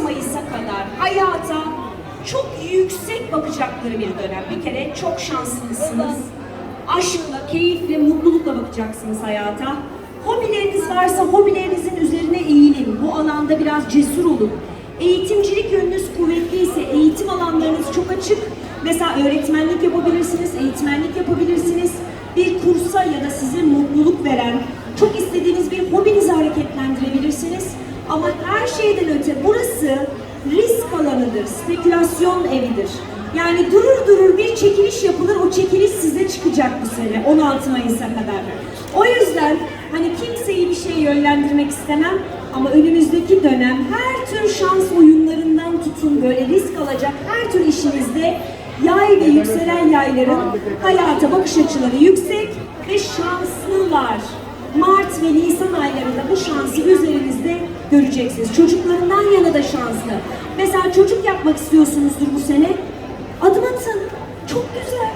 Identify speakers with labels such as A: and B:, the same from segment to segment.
A: 16 Mayıs'a kadar hayata çok yüksek bakacakları bir dönem. Bir kere çok şanslısınız. Aşkla, keyifle, mutlulukla bakacaksınız hayata. Hobileriniz varsa hobilerinizin üzerine eğilin. Bu alanda biraz cesur olun. Eğitimcilik yönünüz kuvvetliyse eğitim alanlarınız çok açık. Mesela öğretmenlik yapabilirsiniz, eğitmenlik yapabilirsiniz. Bir kursa ya da size mutluluk veren, istediğiniz bir hobinizi hareketlendirebilirsiniz. Ama her şeyden öte burası risk alanıdır, spekülasyon evidir. Yani durur durur bir çekiliş yapılır, o çekiliş size çıkacak bu sene 16 Mayıs'a kadar. O yüzden hani kimseyi bir şey yönlendirmek istemem ama önümüzdeki dönem her tür şans oyunlarından tutun böyle risk alacak her tür işinizde yay ve yükselen yayların hayata bakış açıları yüksek ve şanslılar. Mart ve Nisan aylarında bu şansı üzerinizde göreceksiniz. Çocuklarından yana da şanslı. Mesela çocuk yapmak istiyorsunuzdur bu sene. Adım atın. Çok güzel.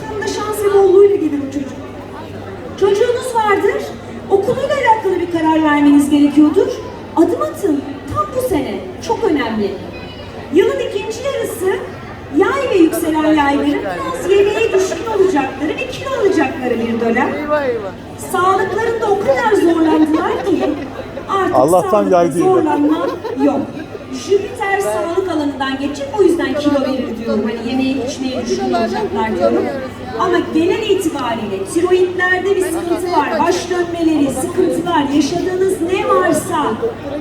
A: Tam da şans ve bolluğuyla gelir o çocuk. Çocuğunuz vardır. Okuluyla alakalı bir karar vermeniz gerekiyordur. Adım atın. Tam bu sene. Çok önemli. Yılın ikinci yarısı yay ve yükselen yayların biraz yemeğe düşkün olacakları ve kilo alacakları bir dönem.
B: Eyvah eyvah.
A: Sağlıklarında o kadar zorlandılar ki artık
C: Allah'tan
A: sağlıkta
C: yay değil.
A: zorlanma yok. Jüpiter sağlık alanından geçecek o yüzden kilo verir diyorum. Hani yemeğe içmeye düşkün olacaklar diyorum. Ama genel itibariyle tiroidlerde bir sıkıntı var, baş dönmeleri, sıkıntılar, yaşadığınız ne varsa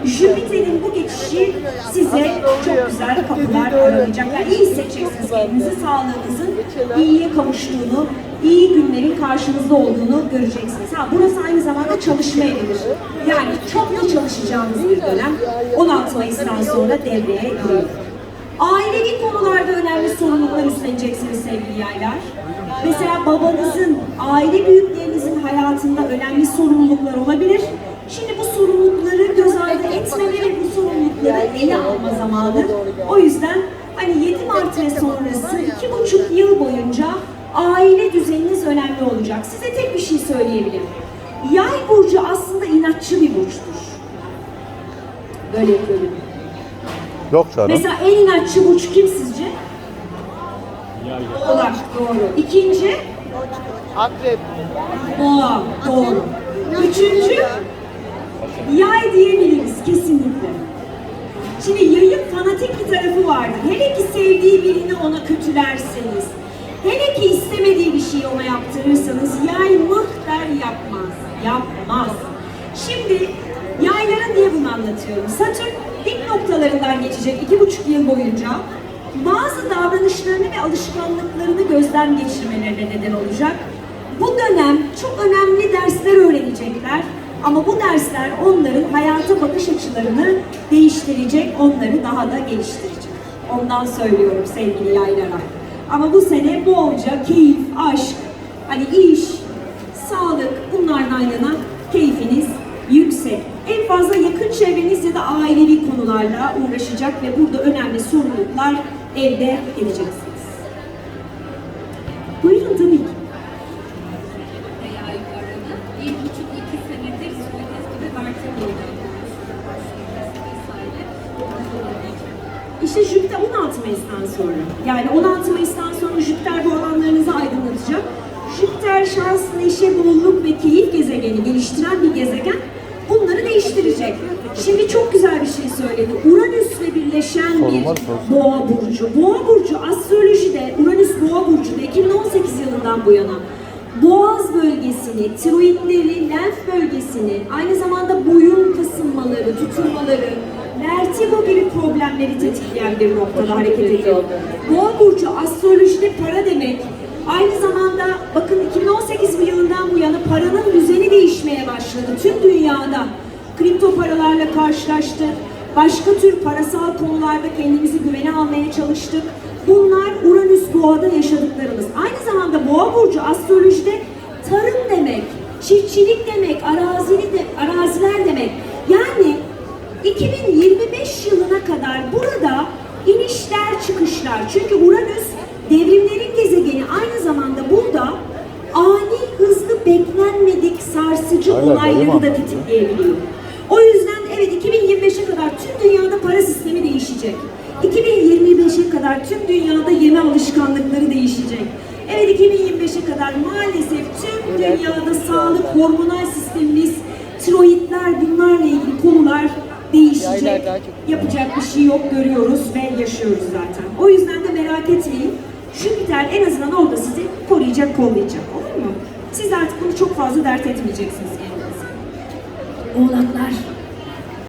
A: Jüpiter'in bu geçişi size çok güzel kapılar aralayacak. Yani iyi hissedeceksiniz kendinizi, sağlığınızın iyiye kavuştuğunu, iyi günlerin karşınızda olduğunu göreceksiniz. Ha burası aynı zamanda çalışma evidir. Yani çok da çalışacağınız bir dönem 16 Mayıs'tan sonra devreye giriyor. Ailevi konularda önemli sorumluluklar üstleneceksiniz sevgili yaylar. Mesela babanızın, aile büyüklerinizin hayatında önemli sorumluluklar olabilir. Ele alma zamanı. O yüzden hani 7 Mart ve sonrası iki buçuk yıl boyunca aile düzeniniz önemli olacak. Size tek bir şey söyleyebilirim. Yay burcu aslında inatçı bir burçtur. Böyle yapıyorum.
C: Yok canım.
A: Mesela en inatçı burç kim sizce? Oğlak, doğru. İkinci,
B: Akrep.
A: boğa, doğru. Üçüncü, yay diyebiliriz kesinlikle. Şimdi yayın fanatik bir tarafı vardır. Hele ki sevdiği birini ona kötülerseniz, hele ki istemediği bir şeyi ona yaptırırsanız yay mıh der yapmaz. Yapmaz. Şimdi yaylara niye bunu anlatıyorum? Satürn dik noktalarından geçecek iki buçuk yıl boyunca bazı davranışlarını ve alışkanlıklarını gözden geçirmelerine neden olacak. Bu dönem çok önemli dersler öğrenecekler. Ama bu dersler onların hayata bakış açılarını değiştirecek, onları daha da geliştirecek. Ondan söylüyorum sevgili yaylara. Ama bu sene bolca keyif, aşk, hani iş, sağlık bunlardan yana keyfiniz yüksek. En fazla yakın çevreniz ya da ailevi konularla uğraşacak ve burada önemli sorumluluklar elde edeceksiniz. Buyurun tabii ki. İşte Jüpiter 16 Mayıs'tan sonra. Yani 16 Mayıs'tan sonra Jüpiter bu alanlarınızı aydınlatacak. Jüpiter şans, neşe, bolluk ve keyif gezegeni geliştiren bir gezegen. Bunları değiştirecek. Şimdi çok güzel bir şey söyledi. Uranüs'le birleşen bir boğa burcu. Boğa burcu astrolojide Uranüs boğa burcu'da 2018 yılından bu yana boğaz bölgesini, tiroidleri, lenf bölgesini, aynı zamanda boyun kasılmaları, tutulmaları, vertigo gibi problemleri tetikleyen bir noktada hareket ediyor. Boğa burcu astrolojide para demek. Aynı zamanda bakın 2018 yılından bu yana paranın düzeni değişmeye başladı tüm dünyada. Kripto paralarla karşılaştık. Başka tür parasal konularda kendimizi güvene almaya çalıştık. Bunlar Uranüs Boğa'da yaşadıklarımız. Aynı zamanda Boğa burcu astrolojide tarım demek, çiftçilik demek, arazili de, araziler demek. Yani 2025 yılına kadar burada çıkışlar. Çünkü Uranüs devrimlerin gezegeni aynı zamanda burada ani hızlı beklenmedik sarsıcı
C: Aynen,
A: olayları da tetikleyebiliyor. O yüzden evet 2025'e kadar tüm dünyada para sistemi değişecek. değişecek. 2025'e kadar tüm dünyada yeme alışkanlıkları değişecek. Evet 2025'e kadar maalesef tüm dünyada sağlık, hormonal sistemimiz, tiroidler bunlarla ilgili konular değişecek. Yapacak bir şey yok görüyoruz ve yaşıyoruz zaten. O yüzden de merak etmeyin. Jüpiter en azından orada sizi koruyacak, kollayacak. Olur mu? Siz artık bunu çok fazla dert etmeyeceksiniz kendinize. Oğlaklar,